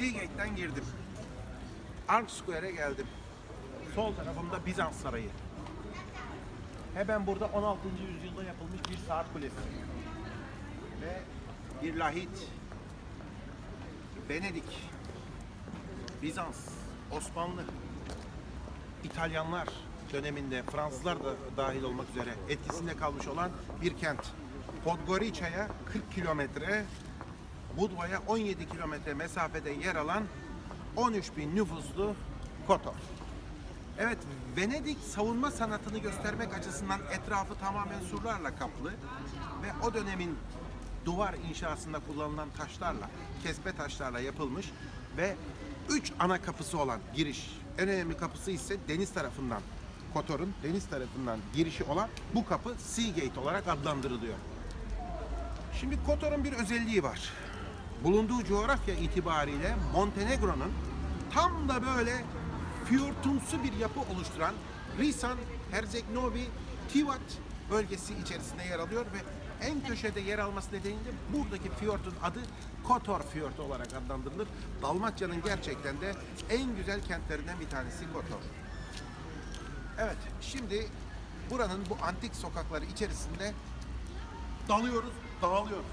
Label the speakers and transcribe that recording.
Speaker 1: Seagate'den girdim. Ark Square'e geldim. Sol tarafımda Bizans Sarayı. Hemen burada 16. yüzyılda yapılmış bir saat kulesi. Ve bir lahit. Venedik. Bizans, Osmanlı, İtalyanlar döneminde Fransızlar da dahil olmak üzere etkisinde kalmış olan bir kent. Podgorica'ya 40 kilometre, Budva'ya 17 kilometre mesafede yer alan 13 bin nüfuslu Kotor. Evet, Venedik savunma sanatını göstermek açısından etrafı tamamen surlarla kaplı ve o dönemin duvar inşasında kullanılan taşlarla, kesme taşlarla yapılmış ve üç ana kapısı olan giriş. En önemli kapısı ise deniz tarafından, Kotor'un deniz tarafından girişi olan bu kapı Sea Gate olarak adlandırılıyor. Şimdi Kotor'un bir özelliği var. Bulunduğu coğrafya itibariyle Montenegro'nun tam da böyle fiyortumsu bir yapı oluşturan Risan, Herceg-Novi, Tivat bölgesi içerisinde yer alıyor ve en köşede yer alması nedeniyle buradaki fiyortun adı Kotor Fiyortu olarak adlandırılır. Dalmatya'nın gerçekten de en güzel kentlerinden bir tanesi Kotor. Evet, şimdi buranın bu antik sokakları içerisinde dalıyoruz, dağılıyoruz.